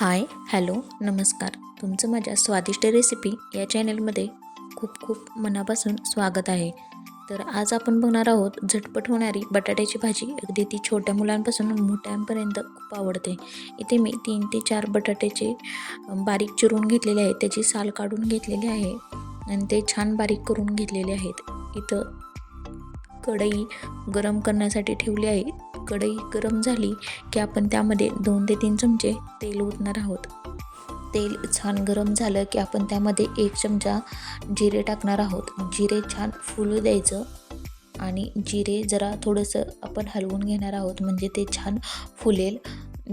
Hi hello नमस्कार. तुमचं माझ्या स्वादिष्ट रेसिपी या चॅनलमध्ये खूप खूप मनापासून स्वागत आहे. तर आज आपण बघणार आहोत झटपट होणारी बटाट्याची भाजी. अगदी ती छोट्या मुलांपासून मोठ्यांपर्यंत खूप आवडते. इथे मी तीन ते चार बटाट्याचे बारीक चिरून घेतलेले आहे त्याची साल काढून घेतलेली आहे आणि ते छान बारीक करून घेतलेले आहेत. इथं कढई गरम करण्यासाठी ठेवली आहे. कढई गरम झाली की आपण त्यामध्ये दोन ते तीन चमचे तेल ओतणार आहोत. तेल छान गरम झालं की आपण त्यामध्ये एक चमचा जिरे टाकणार आहोत. जिरे छान फुलू द्यायचं आणि जिरे जरा थोडंसं आपण हलवून घेणार आहोत म्हणजे ते छान फुलेल.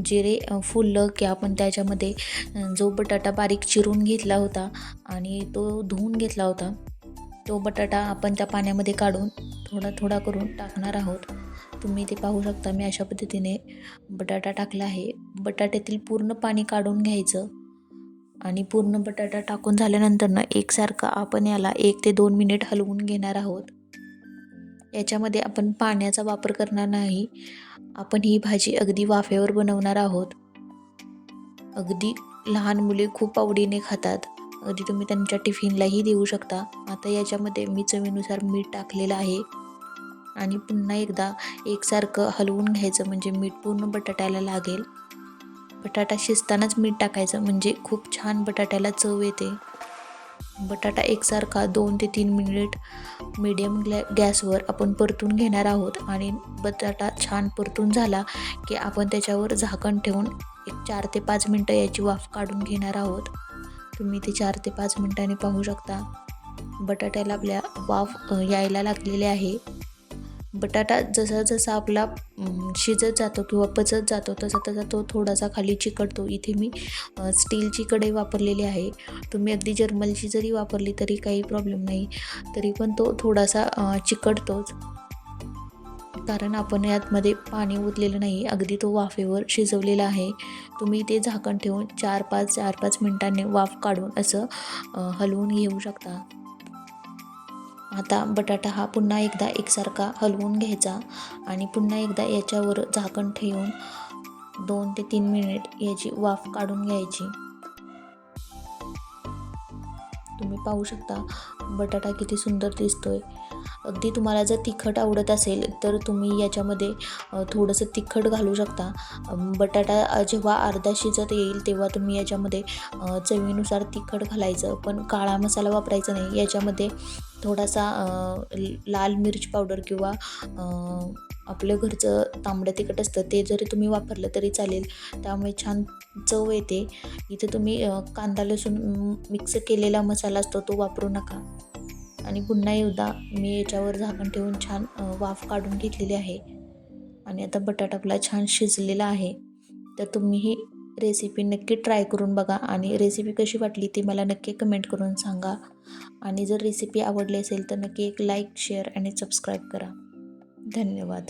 जिरे फुललं की आपण त्याच्यामध्ये जो बटाटा बारीक चिरून घेतला होता आणि तो धुवून घेतला होता तो बटाटा आपण त्या पाण्यामध्ये काढून थोडा थोडा करून टाकणार आहोत. तुम्ही ते पाहू शकता. मी अशा पद्धतीने बटाटा टाकला आहे. बटाट्यातील पूर्ण पाणी काढून घ्यायचं आणि पूर्ण बटाटा टाकून झाल्यानंतर ना एकसारखं आपण याला एक ते दोन मिनिट हलवून घेणार आहोत. याच्यामध्ये आपण पाण्याचा वापर करणार नाही. आपण ही भाजी अगदी वाफेवर बनवणार आहोत. अगदी लहान मुले खूप आवडीने खातात. अगदी तुम्ही त्यांच्या टिफिनलाही देऊ शकता. आता याच्यामध्ये मी चवीनुसार मीठ टाकलेलं आहे. आणि पुन्हा एकदा एकसारखं हलवून घ्यायचं म्हणजे मीठ पूर्ण बटाट्याला लागेल. बटाटा शिजतानाच मीठ टाकायचं म्हणजे खूप छान बटाट्याला चव येते. बटाटा एकसारखा दोन ते तीन मिनिट मीडियम ग्लॅ गॅसवर आपण परतून घेणार आहोत. आणि बटाटा छान परतून झाला की आपण त्याच्यावर झाकण ठेवून एक चार ते पाच मिनटं याची वाफ काढून घेणार आहोत. तुम्ही ते चार ते पाच मिनटांनी पाहू शकता. बटाट्याला आपल्या वाफ यायला लागलेले आहे. बटाटा जसा जसा आपला शिजत जातो किंवा पचत जातो तसा तसा तो थोडासा खाली चिकटतो. इथे मी स्टीलची कढई वापरलेली आहे. तुम्ही अगदी जर्मलची जरी वापरली तरी काही प्रॉब्लेम नाही. तरी पण तो थोडासा चिकटतोच. कारण आपण यातमध्ये पाणी ओतलेलं नाही. अगदी तो वाफेवर शिजवलेला आहे. तुम्ही ते झाकण ठेवून चार पाच चार पाच मिनटांनी वाफ काढून असं हलवून घेऊ शकता. आता बटाटा हा पुन्हा एकदा एकसारखा हलवून घ्यायचा आणि पुन्हा एकदा याच्यावर झाकण ठेवून दोन ते तीन मिनिट याची वाफ काढून घ्यायची. तुम्ही पाहू शकता बटाटा किती सुंदर दिसतोय. अगदी तुम्हाला जर तिखट आवडत असेल तर तुम्ही याच्यामध्ये थोडंसं तिखट घालू शकता. बटाटा जेव्हा अर्धा शिजत येईल तेव्हा तुम्ही याच्यामध्ये चवीनुसार तिखट घालायचं. पण काळा मसाला वापरायचा नाही. याच्यामध्ये थोडासा लाल मिरच पावडर किंवा आपलं घरचं तांबडं तिखट असतं ते जरी तुम्ही वापरलं तरी चालेल. त्यामुळे छान चव येते. इथे तुम्ही कांदा लसूण मिक्स केलेला मसाला असतो तो वापरू नका. आणि पुन्हा एकदा मी याच्यावर झाकण ठेवून छान वाफ काढून घेतलेली आहे. आणि आता बटाटा आपला छान शिजलेला आहे. तर तुम्हीही रेसिपी नक्की ट्राय करून बघा आणि रेसिपी कशी वाटली ती मला नक्की कमेंट करून सांगा. आणि जर रेसिपी आवडली असेल तर नक्की एक लाईक शेअर आणि सबस्क्राईब करा. धन्यवाद.